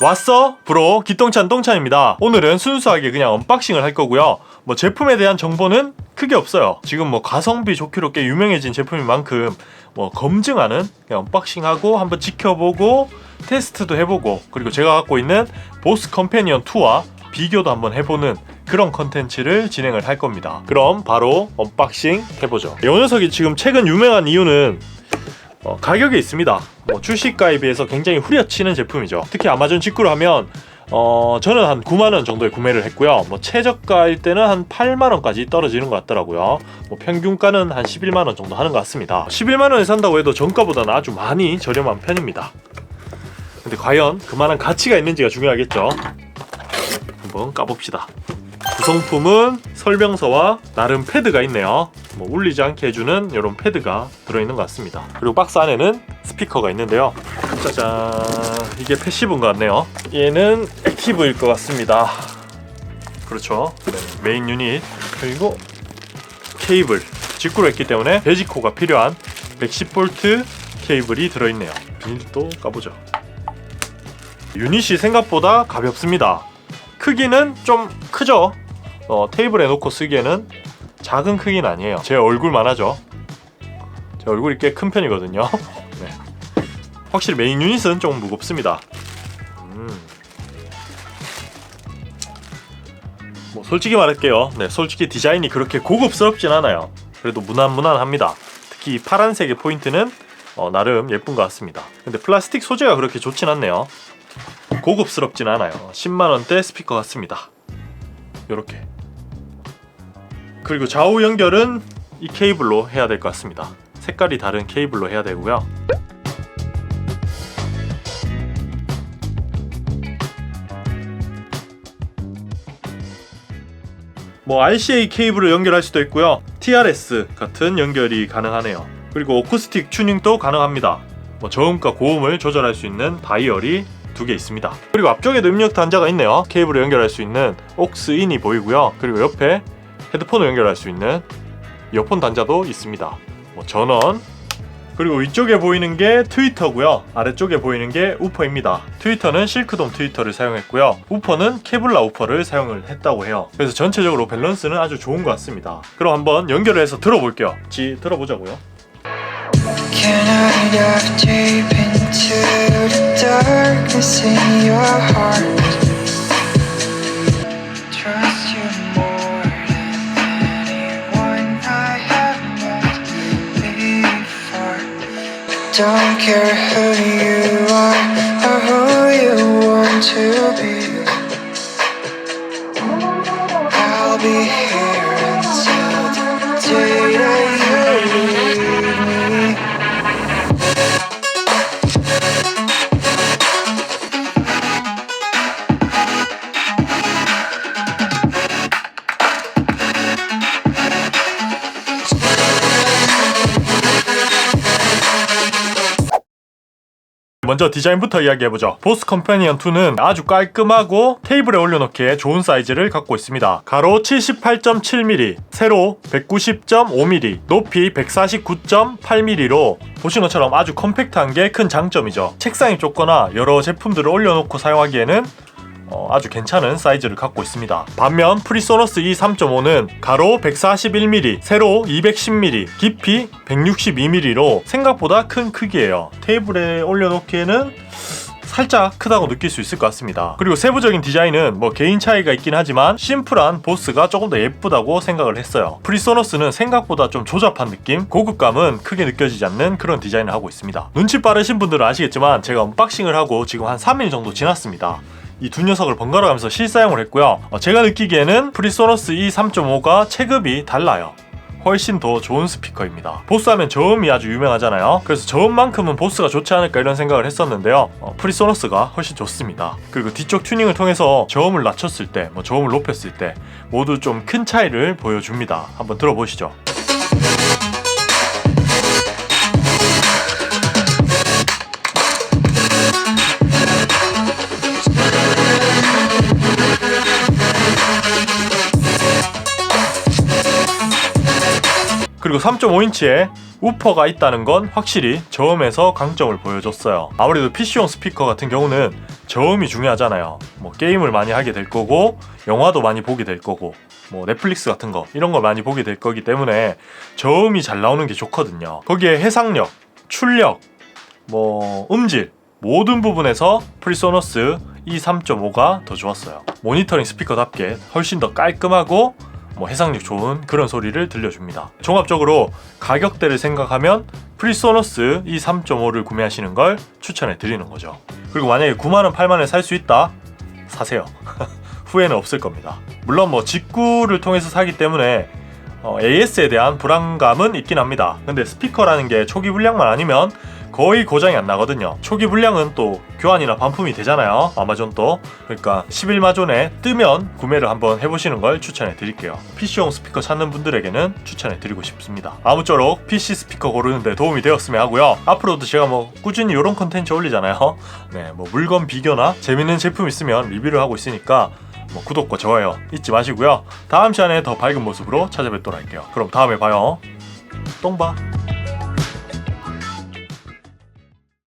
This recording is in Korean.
왔어? 브로 기똥찬 똥찬입니다. 오늘은 순수하게 그냥 언박싱을 할 거고요. 뭐 제품에 대한 정보는 크게 없어요. 지금 뭐 가성비 좋기로 꽤 유명해진 제품인 만큼 뭐 검증하는 그냥 언박싱하고 한번 지켜보고 테스트도 해보고 그리고 제가 갖고 있는 보스 컴패니언 2와 비교도 한번 해보는 그런 컨텐츠를 진행을 할 겁니다. 그럼 바로 언박싱 해보죠. 이 녀석이 지금 최근 유명한 이유는 어, 가격에 있습니다. 뭐 출시가에 비해서 굉장히 후려치는 제품이죠. 특히 아마존 직구로 하면 어, 저는 한 9만 원 정도에 구매를 했고요. 뭐 최저가일 때는 한 8만 원까지 떨어지는 것 같더라고요. 뭐 평균가는 한 11만 원 정도 하는 것 같습니다. 11만 원에 산다고 해도 정가보다는 아주 많이 저렴한 편입니다. 근데 과연 그만한 가치가 있는지가 중요하겠죠. 한번 까봅시다. 구성품은 설명서와 나름 패드가 있네요. 뭐 울리지 않게 해주는 이런 패드가 들어있는 것 같습니다. 그리고 박스 안에는 스피커가 있는데요. 짜잔, 이게 패시브인 것 같네요. 얘는 액티브일 것 같습니다. 그렇죠. 네, 메인 유닛 그리고 케이블 직구로 했기 때문에 베지코가 필요한 110V 케이블이 들어있네요. 비닐도 까보죠. 유닛이 생각보다 가볍습니다. 크기는 좀 크죠. 어, 테이블에 놓고 쓰기에는 작은 크기는 아니에요. 제 얼굴만 하죠. 제 얼굴이 꽤 큰 편이거든요. 네. 확실히 메인 유닛은 좀 무겁습니다. 음. 뭐 솔직히 말할게요. 네, 솔직히 디자인이 그렇게 고급스럽진 않아요. 그래도 무난무난합니다. 특히 이 파란색의 포인트는 어, 나름 예쁜 것 같습니다. 근데 플라스틱 소재가 그렇게 좋진 않네요. 고급스럽진 않아요. 10만 원대 스피커 같습니다. 요렇게. 그리고 좌우 연결은 이 케이블로 해야 될 것 같습니다. 색깔이 다른 케이블로 해야 되고요. 뭐 RCA 케이블을 연결할 수도 있고요. TRS 같은 연결이 가능하네요. 그리고 어쿠스틱 튜닝도 가능합니다. 뭐 저음과 고음을 조절할 수 있는 다이얼이 두 개 있습니다. 그리고 앞쪽에도 입력 단자가 있네요. 케이블을 연결할 수 있는 옥스인이 보이고요. 그리고 옆에 헤드폰을 연결할 수 있는 이어폰 단자도 있습니다. 뭐 전원 그리고 위쪽에 보이는 게 트위터고요. 아래쪽에 보이는 게 우퍼입니다. 트위터는 실크돔 트위터를 사용했고요. 우퍼는 케블라 우퍼를 사용을 했다고 해요. 그래서 전체적으로 밸런스는 아주 좋은 것 같습니다. 그럼 한번 연결을 해서 들어볼게요. 지 들어보자고요. Can I dive deep into the darkness in your heart? Don't care who you are or who you want to be. 먼저 디자인부터 이야기해보죠. 보스 컴패니언 2는 아주 깔끔하고 테이블에 올려놓기에 좋은 사이즈를 갖고 있습니다. 가로 78.7mm, 세로 190.5mm, 높이 149.8mm로 보시는 것처럼 아주 컴팩트한 게 큰 장점이죠. 책상이 좁거나 여러 제품들을 올려놓고 사용하기에는 어, 아주 괜찮은 사이즈를 갖고 있습니다. 반면 프리소너스 E 3.5는 가로 141mm, 세로 210mm, 깊이 162mm로 생각보다 큰 크기예요. 테이블에 올려놓기에는 살짝 크다고 느낄 수 있을 것 같습니다. 그리고 세부적인 디자인은 뭐 개인 차이가 있긴 하지만 심플한 보스가 조금 더 예쁘다고 생각을 했어요. 프리소너스는 생각보다 좀 조잡한 느낌, 고급감은 크게 느껴지지 않는 그런 디자인을 하고 있습니다. 눈치 빠르신 분들은 아시겠지만 제가 언박싱을 하고 지금 한 3일 정도 지났습니다. 이 두 녀석을 번갈아 가면서 실사용을 했고요. 어, 제가 느끼기에는 프리소너스 E 3.5가 체급이 달라요. 훨씬 더 좋은 스피커입니다. 보스 하면 저음이 아주 유명하잖아요. 그래서 저음만큼은 보스가 좋지 않을까 이런 생각을 했었는데요. 어, 프리소너스가 훨씬 좋습니다. 그리고 뒤쪽 튜닝을 통해서 저음을 낮췄을 때, 뭐 저음을 높였을 때 모두 좀 큰 차이를 보여줍니다. 한번 들어보시죠. 그리고 3.5인치의 우퍼가 있다는 건 확실히 저음에서 강점을 보여줬어요. 아무래도 PC용 스피커 같은 경우는 저음이 중요하잖아요. 뭐 게임을 많이 하게 될 거고 영화도 많이 보게 될 거고 뭐 넷플릭스 같은 거 이런 걸 많이 보게 될 거기 때문에 저음이 잘 나오는 게 좋거든요. 거기에 해상력, 출력, 뭐 음질 모든 부분에서 프리소너스 E3.5가 더 좋았어요. 모니터링 스피커답게 훨씬 더 깔끔하고 뭐 해상력 좋은 그런 소리를 들려줍니다. 종합적으로 가격대를 생각하면 프리소너스 E3.5를 구매하시는 걸 추천해 드리는 거죠. 그리고 만약에 9만 원, 8만 원에 살 수 있다 사세요. 후회는 없을 겁니다. 물론 뭐 직구를 통해서 사기 때문에 어, AS에 대한 불안감은 있긴 합니다. 근데 스피커라는 게 초기 불량만 아니면 거의 고장이 안 나거든요. 초기 불량은 또 교환이나 반품이 되잖아요. 아마존도. 그러니까 11마존에 뜨면 구매를 한번 해보시는 걸 추천해 드릴게요. PC용 스피커 찾는 분들에게는 추천해 드리고 싶습니다. 아무쪼록 PC 스피커 고르는데 도움이 되었으면 하고요. 앞으로도 제가 뭐 꾸준히 이런 컨텐츠 올리잖아요. 네, 뭐 물건 비교나 재밌는 제품 있으면 리뷰를 하고 있으니까 뭐 구독과 좋아요 잊지 마시고요. 다음 시간에 더 밝은 모습으로 찾아뵙도록 할게요. 그럼 다음에 봐요. 똥봐.